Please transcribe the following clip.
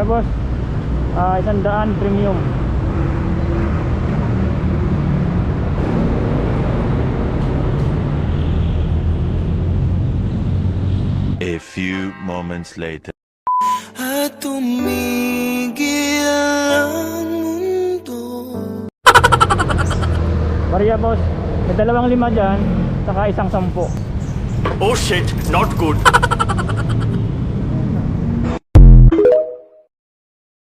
Ano boss? Ah, isang daan premium. A few moments later. At tumigil ang mundo Maria boss, may dalawang lima dyan, saka isang sampo. Oh shit, not good.